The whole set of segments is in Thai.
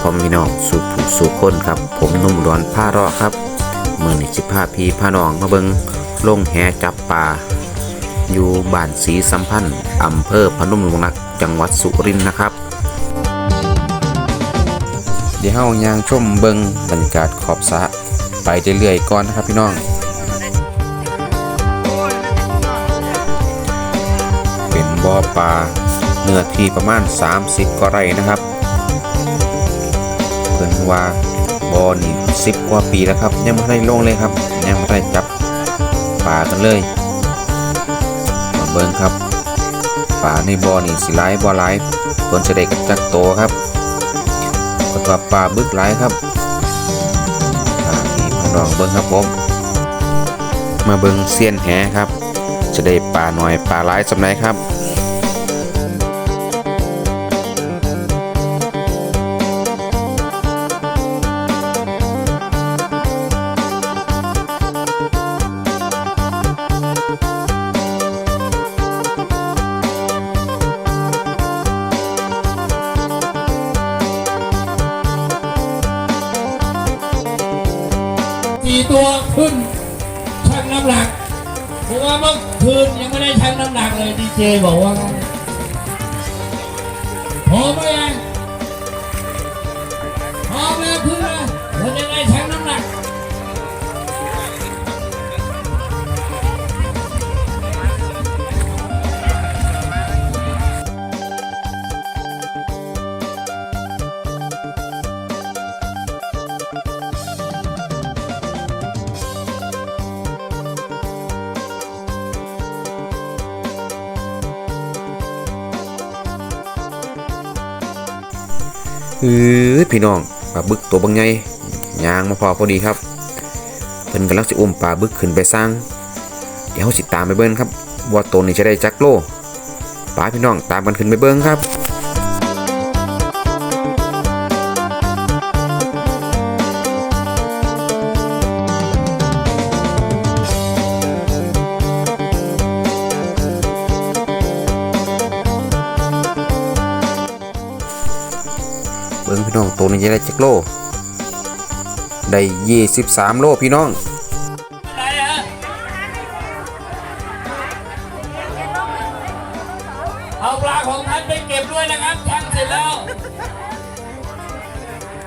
พ่อแม่พี่น้องสู่ผู้สู่คนครับ ผมนุ่มอุดอนผ้ารอครับเมื่อนี้สิพาพี่พานองมาเบิงลงแหจับปลาอยู่บ้านศรีสัมพันธ์อำเภอพนมรุ้งนักจังหวัดสุรินทร์นะครับ เดี๋ยวเฮายางชมเบิงบรรยากาศขอบสะไปเรื่อยๆก่อนนะครับพี่น้อง เป็นบ่อปลาเนื้อที่ประมาณ 30กว่าไร่นะครับ ว่าบอนี่10กว่าปีแล้วครับ ยังไม่ได้ลงเลยครับ ยังไม่ได้จับปลากันเลย มาเบิ่งครับปลาในบอนี่สิหลายบ่หลายเพิ่นจะได้กันจักโตครับก็ว่าปลาบึกหลายครับอ่านี่พนองเบิ่งครับผมมาเบิ่งเสี้ยนแหครับจะได้ปลาหน่อยปลาหลายสำไรครับ ตัวขึ้นชั่งน้ำหนักเพราะว่าเมื่อคืนยังไม่ได้ชั่งน้ำหนักเลยดีเจบอกว่าพร้อมไหมพร้อมแล้วขึ้นมาเราจ เออพี่น้องปลาบึกตัวบางใหญ่ยางมาพอพอดีครับเพิ่นกำลังสิอุ้มปลาบึกขึ้นไปสร้าง เดี๋ยวเราสิตามไปเบิ้งครับ ว่าตัวนี้จะได้จักโลปลาพี่น้องตามกันขึ้นไปเบิ้งครับ พี่น้องตัวนี้จะได้จักโลได้23โลพี่น้องอะไรฮะเอาปลาของท่านไปเก็บด้วยนะครับชั่งเสร็จแล้ว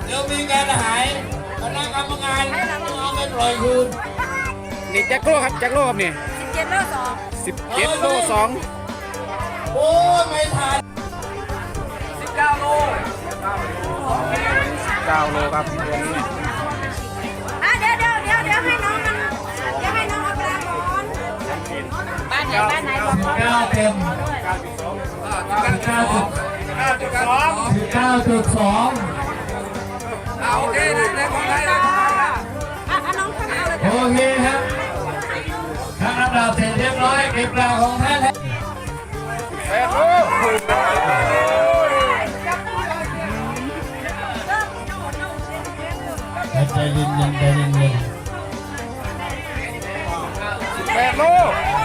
เดี๋ยวมีการหายคณะกรรมการต้องเอาไปปล่อยคืนนี่จักโลครับจักโลครับนี่เจ็ดโลสอง17โล2โอ้ยไม่ทัน 9โลครับตัวนี้อะเดี๋ยวเดี๋ยวเดี๋ยวเดี๋ยวให้น้องมันเดี๋ยวให้น้องเอาปลาก่อนบ้านไหนบ้านไหนบอกเขาเก้าเต็มเก้าจุดเก้าจุดสองเก้าจุดสองอะอะน้องเข้ามาเอาเลยโอเคครับถ้ารับดาวเสร็จเรียบร้อยเก็บปลาของท่านแล้วใจ เย็นๆใจเย็นๆ8โล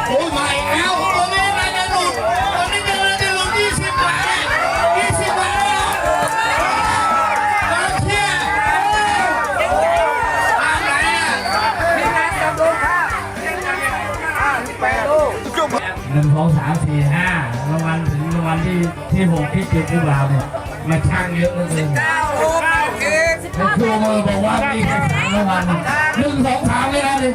โอ้ยมาอีกแล้วตัวนี้น่าจะหลุดตัวนี้กำลังจะหลุดยี่สิบบาทยี่สิบบาทมาเชียร์อะไรอะหนึ่งสองสามสี่ห้ารางวัลถึงรางวัลที่ที่หกที่เจ็ดที่เราเนี่ยมาช่างเยอะเหลือเกินแล้ว ครูมือบอกว่ามีแค่สามรางวัลหนึ่งสองสามเลยนะดิ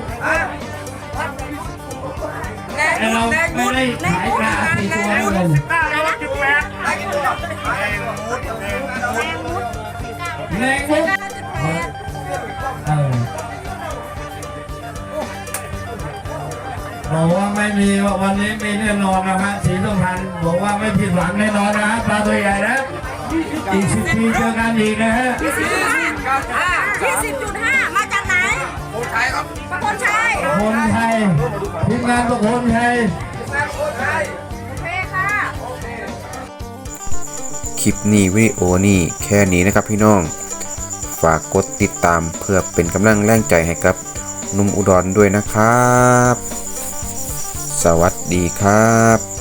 แต่เราไม่ได้ขายปลาสี่ตัวเลยแรงมุกบอกว่าไม่มีวันนี้มีแน่นอนนะฮะสีส้มพันบอกว่าไม่ผิดหวังแน่นอนนะฮะปลาตัวใหญ่นะอีกสิบปีเจอกันอีกนะฮะ ยี่สิบจุดห้าอะยี่สิบจุดห้ามาจากไหนคนไทยครับคนไทยคนไทยทีมงานก็คนไทยโอเคค่ะคลิปนี้วิดีโอนี้แค่นี้นะครับพี่น้อง ฝากกดติดตามเพื่อเป็นกำลังแรงใจให้กับหนุ่มอุดรด้วยนะครับ สวัสดีครับ